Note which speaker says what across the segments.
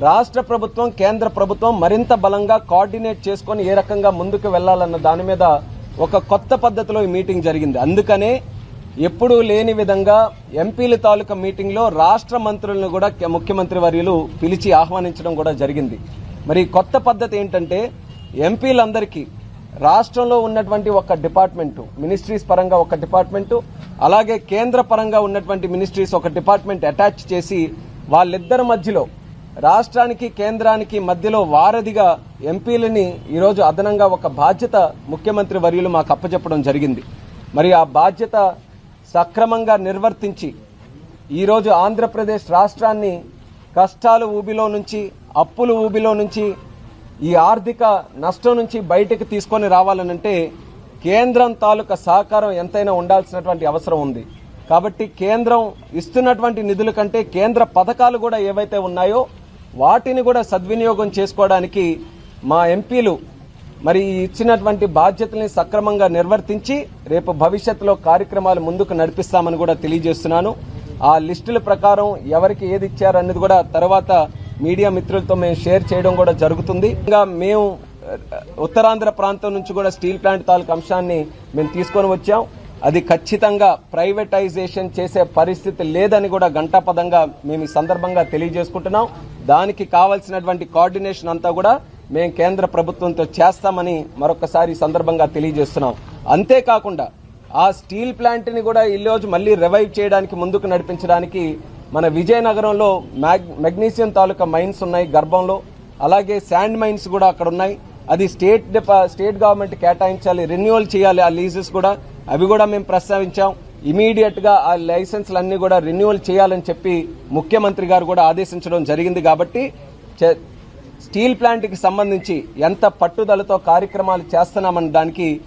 Speaker 1: రాష్ట్ర ప్రభుత్వం కేంద్ర ప్రభుత్వం మరింత బలంగా కోఆర్డినేట్ చేసుకొని ఏ రకంగా ముందుకు వెళ్ళాలన్న దాని మీద ఒక కొత్త పద్ధతిలో ఈ మీటింగ్ జరిగింది. అందుకనే ఎప్పుడూ లేని విధంగా ఎంపీల తాలూకా మీటింగ్లో రాష్ట్ర మంత్రులను కూడా ముఖ్యమంత్రి వర్యులు పిలిచి ఆహ్వానించడం కూడా జరిగింది. మరి కొత్త పద్ధతి ఏంటంటే ఎంపీలందరికీ రాష్ట్రంలో ఉన్నటువంటి ఒక డిపార్ట్మెంటు మినిస్ట్రీస్ పరంగా ఒక డిపార్ట్మెంటు అలాగే కేంద్ర పరంగా ఉన్నటువంటి మినిస్ట్రీస్ ఒక డిపార్ట్మెంట్ అటాచ్ చేసి వాళ్ళిద్దరి మధ్యలో రాష్ట్రానికి కేంద్రానికి మధ్యలో వారధిగా ఎంపీలని ఈరోజు అదనంగా ఒక బాధ్యత ముఖ్యమంత్రి వర్యులు మాకు అప్పచెప్పడం జరిగింది. మరి ఆ బాధ్యత సక్రమంగా నిర్వర్తించి ఈరోజు ఆంధ్రప్రదేశ్ రాష్ట్రాన్ని కష్టాలు ఊబిలో నుంచి అప్పులు ఊబిలో నుంచి ఈ ఆర్థిక నష్టం నుంచి బయటకు తీసుకొని రావాలనంటే కేంద్రం తాలూకా సహకారం ఎంతైనా ఉండాల్సినటువంటి అవసరం ఉంది. కాబట్టి కేంద్రం ఇస్తున్నటువంటి నిధుల కంటే కేంద్ర పథకాలు కూడా ఏవైతే ఉన్నాయో వాటిని కూడా సద్వినియోగం చేసుకోవడానికి మా ఎంపీలు మరి ఇచ్చినటువంటి బాధ్యతల్ని సక్రమంగా నిర్వర్తించి రేపు భవిష్యత్తులో కార్యక్రమాలు ముందుకు నడిపిస్తామని కూడా తెలియజేస్తున్నాను. ఆ లిస్టుల ప్రకారం ఎవరికి ఏది ఇచ్చారన్నది కూడా తర్వాత మీడియా మిత్రులతో మేము షేర్ చేయడం కూడా జరుగుతుంది. ఇంకా మేము ఉత్తరాంధ్ర ప్రాంతం నుంచి కూడా స్టీల్ ప్లాంట్ తాలూకు అంశాన్ని మేము తీసుకొని వచ్చాం. అది ఖచ్చితంగా ప్రైవేటైజేషన్ చేసే పరిస్థితి లేదని కూడా గంటాపదంగా మేము ఈ సందర్భంగా తెలియజేసుకుంటున్నాం. దానికి కావాల్సినటువంటి కోఆర్డినేషన్ అంతా కూడా మేము కేంద్ర ప్రభుత్వంతో చేస్తామని మరొకసారి సందర్భంగా తెలియజేస్తున్నాం. అంతేకాకుండా ఆ స్టీల్ ప్లాంట్ని కూడా ఈ రోజు మళ్ళీ రివైవ్ చేయడానికి ముందుకు నడిపించడానికి మన విజయనగరంలో మ్యాగ్ మెగ్నీషియం తాలూకా మైన్స్ ఉన్నాయి గర్భంలో. అలాగే శాండ్ మైన్స్ కూడా అక్కడ ఉన్నాయి. అది స్టేట్ స్టేట్ గవర్నమెంట్ కేటాయించాలి రెన్యువల్ చేయాలి ఆ లీజెస్ కూడా. అవి కూడా మేము ప్రస్తావించాం. ఇమీడియట్గా ఆ లైసెన్స్లన్నీ కూడా రెన్యువల్ చేయాలని చెప్పి ముఖ్యమంత్రి గారు కూడా ఆదేశించడం జరిగింది కాబట్టి చే- స్టీల్ ప్లాంట్కి సంబంధించి ఎంత పట్టుదలతో కార్యక్రమాలు చేస్తున్నామని దానికి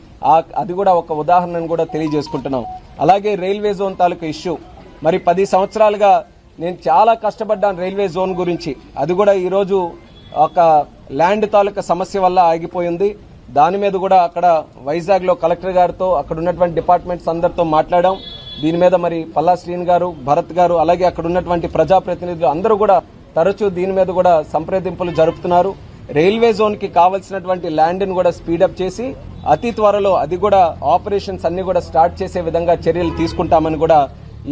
Speaker 1: అది కూడా ఒక ఉదాహరణను కూడా తెలియజేసుకుంటున్నాం. అలాగే రైల్వే జోన్ తాలూకా ఇష్యూ. మరి పది సంవత్సరాలుగా నేను చాలా కష్టపడ్డాను రైల్వే జోన్ గురించి. అది కూడా ఈరోజు ఒక ల్యాండ్ తాలూకా సమస్య వల్ల ఆగిపోయింది. దాని మీద కూడా అక్కడ వైజాగ్లో కలెక్టర్ గారితో అక్కడ ఉన్నటువంటి డిపార్ట్మెంట్స్ అందరితో మాట్లాడాం. దీని మీద మరి పల్లా శ్రీన్ గారు భరత్ గారు అలాగే అక్కడ ఉన్నటువంటి ప్రజాప్రతినిధులు అందరూ కూడా తరచూ దీని మీద కూడా సంప్రదింపులు జరుపుతున్నారు. రైల్వే జోన్కి కావాల్సినటువంటి ల్యాండ్ని కూడా స్పీడప్ చేసి అతి త్వరలో అది కూడా ఆపరేషన్స్ అన్ని కూడా స్టార్ట్ చేసే విధంగా చర్యలు తీసుకుంటామని కూడా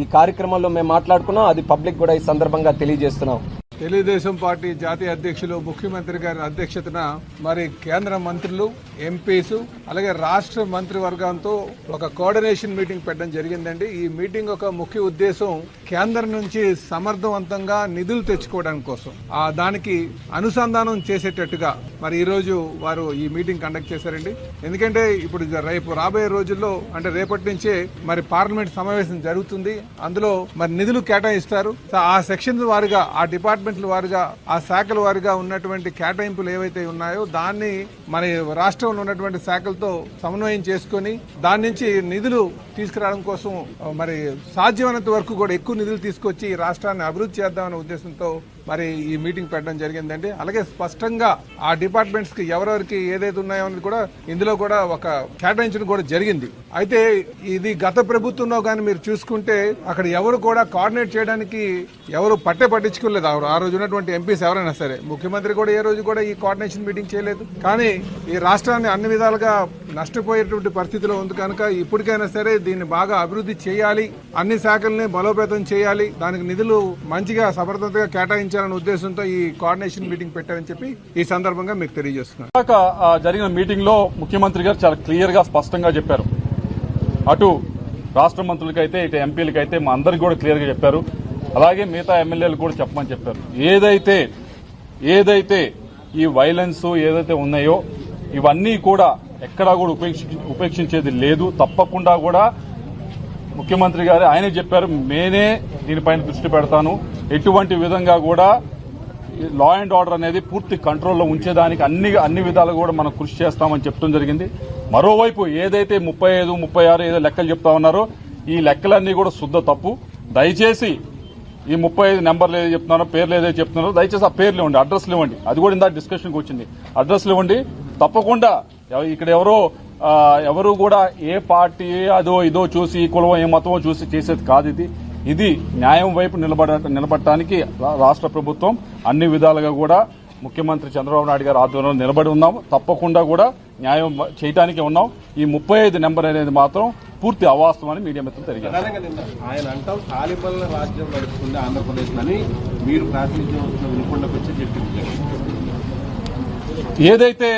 Speaker 1: ఈ కార్యక్రమంలో మేము మాట్లాడుకున్నాం. అది పబ్లిక్ కూడా ఈ సందర్భంగా తెలియజేస్తున్నాం.
Speaker 2: తెలుగుదేశం పార్టీ జాతీయ అధ్యక్షులు ముఖ్యమంత్రి గారి అధ్యక్షతన మరి కేంద్ర మంత్రులు ఎంపీస్ అలాగే రాష్ట్ర మంత్రివర్గంతో ఒక కోఆర్డినేషన్ మీటింగ్ పెట్టడం జరిగిందండి. ఈ మీటింగ్ ఒక ముఖ్య ఉద్దేశం కేంద్రం నుంచి సమర్థవంతంగా నిధులు తెచ్చుకోవడానికి కోసం ఆ దానికి అనుసంధానం చేసేటట్టుగా మరి ఈ రోజు వారు ఈ మీటింగ్ కండక్ట్ చేశారండి. ఎందుకంటే ఇప్పుడు రేపు రాబోయే రోజుల్లో అంటే రేపటి నుంచే మరి పార్లమెంట్ సమావేశం జరుగుతుంది. అందులో మరి నిధులు కేటాయిస్తారు. ఆ సెక్షన్ వారిగా ఆ డిపార్ట్మెంట్ డిపార్ట్మెంట్ల వారిగా ఆ శాఖల వారిగా ఉన్నటువంటి కేటాయింపులు ఏవైతే ఉన్నాయో దాన్ని మన రాష్ట్రంలో ఉన్నటువంటి శాఖలతో సమన్వయం చేసుకొని దాని నుంచి నిధులు తీసుకురావడం కోసం మరి సాధ్యమైనంత వరకు కూడా ఎక్కువ నిధులు తీసుకొచ్చి ఈ రాష్ట్రాన్ని అభివృద్ధి చేద్దామనే ఉద్దేశంతో మరి ఈ మీటింగ్ పెట్టడం జరిగిందండి అలాగే స్పష్టంగా ఆ డిపార్ట్మెంట్స్కి ఎవరెవరికి ఏదైతే ఉన్నాయో అనేది కూడా ఇందులో కూడా ఒక కేటాయించడం కూడా జరిగింది. అయితే ఇది గత ప్రభుత్వంలో కానీ మీరు చూసుకుంటే అక్కడ ఎవరు కూడా కోఆర్డినేట్ చేయడానికి ఎవరు పట్టే పట్టించుకోలేదు. ఆ ఆ రోజు ఉన్నటువంటి ఎంపీస్ ఎవరైనా సరే ముఖ్యమంత్రి కూడా ఏ రోజు కూడా ఈ కోఆర్డినేషన్ మీటింగ్ చేయలేదు. కానీ ఈ రాష్ట్రాన్ని అన్ని విధాలుగా నష్టపోయేటువంటి పరిస్థితిలో ఉంది కనుక ఇప్పటికైనా సరే దీన్ని బాగా అభివృద్ధి చేయాలి. అన్ని శాఖల్ని బలోపేతం చేయాలి. దానికి నిధులు మంచిగా సమర్థతగా చర్చించాలనే ఉద్దేశంతో ఈ కోఆర్డినేషన్ మీటింగ్ పెట్టారని చెప్పి ఈ సందర్భంగా మీకు తెలియజేస్తున్నాను.
Speaker 3: జరిగిన మీటింగ్లో ముఖ్యమంత్రి గారు చాలా క్లియర్గా స్పష్టంగా చెప్పారు. అటు రాష్ట్ర మంత్రులకైతే ఇటు ఎంపీలకైతే మా అందరికి కూడా క్లియర్గా చెప్పారు. అలాగే మిగతా ఎమ్మెల్యేలు కూడా చెప్పమని చెప్పారు. ఏదైతే ఏదైతే ఈ వైలెన్స్ ఏదైతే ఉన్నాయో ఇవన్నీ కూడా ఎక్కడా కూడా ఉపేక్ష ఉపేక్షించేది లేదు. తప్పకుండా కూడా ముఖ్యమంత్రి గారు ఆయనే చెప్పారు నేనే దీనిపైన దృష్టి పెడతాను. ఎటువంటి విధంగా కూడా లా అండ్ ఆర్డర్ అనేది పూర్తి కంట్రోల్లో ఉంచేదానికి అన్ని అన్ని విధాలు కూడా మనం కృషి చేస్తామని చెప్పడం జరిగింది. మరోవైపు ఏదైతే ముప్పై ఐదు ముప్పై ఆరు ఏదో లెక్కలు చెప్తా ఉన్నారో ఈ లెక్కలన్నీ కూడా శుద్ధ తప్పు. దయచేసి ఈ ముప్పై ఐదు నెంబర్లు ఏదో చెప్తున్నారో పేర్లు ఏదో చెప్తున్నారో దయచేసి ఆ పేర్లు ఇవ్వండి అడ్రస్లు ఇవ్వండి. అది కూడా ఇందాక డిస్కషన్కి వచ్చింది. అడ్రస్లు ఇవ్వండి. తప్పకుండా ఇక్కడ ఎవరో ఎవరు కూడా ఏ పార్టీ అదో ఇదో చూసి ఈ కులమో ఏ మతమో చూసి చేసేది కాదు ఇది. ఇది న్యాయం వైపు నిలబడ నిలబడటానికి రాష్ట్ర ప్రభుత్వం అన్ని విధాలుగా కూడా ముఖ్యమంత్రి చంద్రబాబు నాయుడు గారు ఆధ్వర్యంలో నిలబడి ఉన్నాం. తప్పకుండా కూడా న్యాయం చేయడానికి ఉన్నాం. ఈ ముప్పై ఐదు నెంబర్ అనేది మాత్రం పూర్తి అవాస్తవం అని మీడియా మిత్రులు తెలియజేస్తారు
Speaker 4: ఆయన అంటాం తాలిబన్ల రాజ్యం నడుస్తుంది ఆంధ్రప్రదేశ్ అని మీరు ప్రాతినిధ్యం వస్తున్న వినుకొండకు వచ్చి చెప్పింది
Speaker 3: ఏదైతే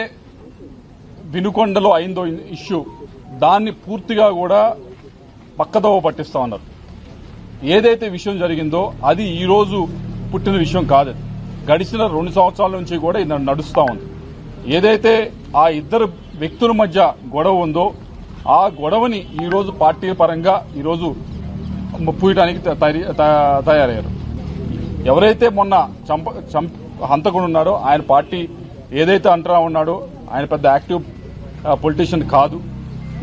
Speaker 3: వినుకొండలో అయిందో ఇష్యూ దాన్ని పూర్తిగా కూడా పక్కదోవ పట్టిస్తా ఉన్నారు. ఏదైతే విషయం జరిగిందో అది ఈ రోజు పుట్టిన విషయం కాదు. గడిచిన రెండు సంవత్సరాల నుంచి కూడా ఇది నడుస్తూ ఉంది. ఏదైతే ఆ ఇద్దరు వ్యక్తుల మధ్య గొడవ ఉందో ఆ గొడవని ఈరోజు పార్టీ పరంగా ఈరోజు పూయడానికి త- త- తయారయ్యారు. ఎవరైతే మొన్న చంప చంప హంతకుడు ఉన్నాడో ఆయన పార్టీ ఏదైతే అంటరా ఉన్నాడో ఆయన పెద్ద యాక్టివ్ పొలిటీషియన్ కాదు.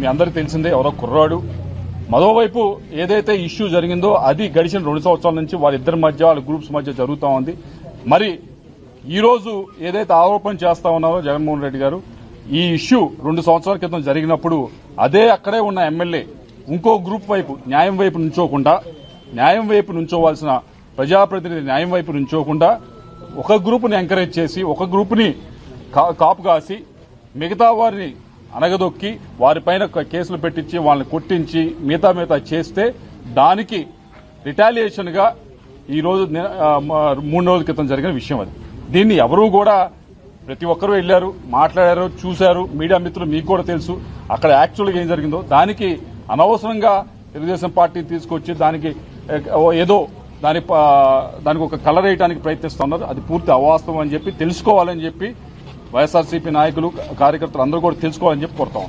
Speaker 3: మీ అందరికీ తెలిసిందే ఎవరో కుర్రాడు. మరోవైపు ఏదైతే ఇష్యూ జరిగిందో అది గడిచిన రెండు సంవత్సరాల నుంచి వాళ్ళిద్దరి మధ్య వాళ్ళ గ్రూప్స్ మధ్య జరుగుతూ ఉంది. మరి ఈ రోజు ఏదైతే ఆరోపణ చేస్తా ఉన్నారో జగన్మోహన్ రెడ్డి గారు ఈ ఇష్యూ రెండు సంవత్సరాల క్రితం జరిగినప్పుడు అదే అక్కడే ఉన్న ఎమ్మెల్యే ఇంకో గ్రూప్ వైపు న్యాయం వైపు నుంచోకుండా న్యాయం వైపు నుంచోవాల్సిన ప్రజాప్రతినిధి న్యాయం వైపు నుంచోకుండా ఒక గ్రూపుని ఎంకరేజ్ చేసి ఒక గ్రూపుని కా- కాపు కాసి మిగతా వారిని అనగదొక్కి వారిపైన కేసులు పెట్టించి వాళ్ళని కొట్టించి మిగతా మిగతా చేస్తే దానికి రిటాలియేషన్గా ఈ రోజు మూడు రోజుల క్రితం జరిగిన విషయం అది. దీన్ని ఎవరూ కూడా ప్రతి ఒక్కరూ వెళ్ళారు మాట్లాడారు చూశారు. మీడియా మిత్రులు మీకు కూడా తెలుసు. అక్కడ యాక్చువల్గా ఏం జరిగిందో. దానికి అనవసరంగా తెలుగుదేశం పార్టీ తీసుకొచ్చి దానికి ఏదో దాని దానికి ఒక కలర్ వేయడానికి ప్రయత్నిస్తున్నారు. అది పూర్తి అవాస్తవం అని చెప్పి తెలుసుకోవాలని చెప్పి వైఎస్ఆర్సీపీ నాయకులు కార్యకర్తలు అందరూ కూడా తెలుసుకోవాలని చెప్పి కోరుతా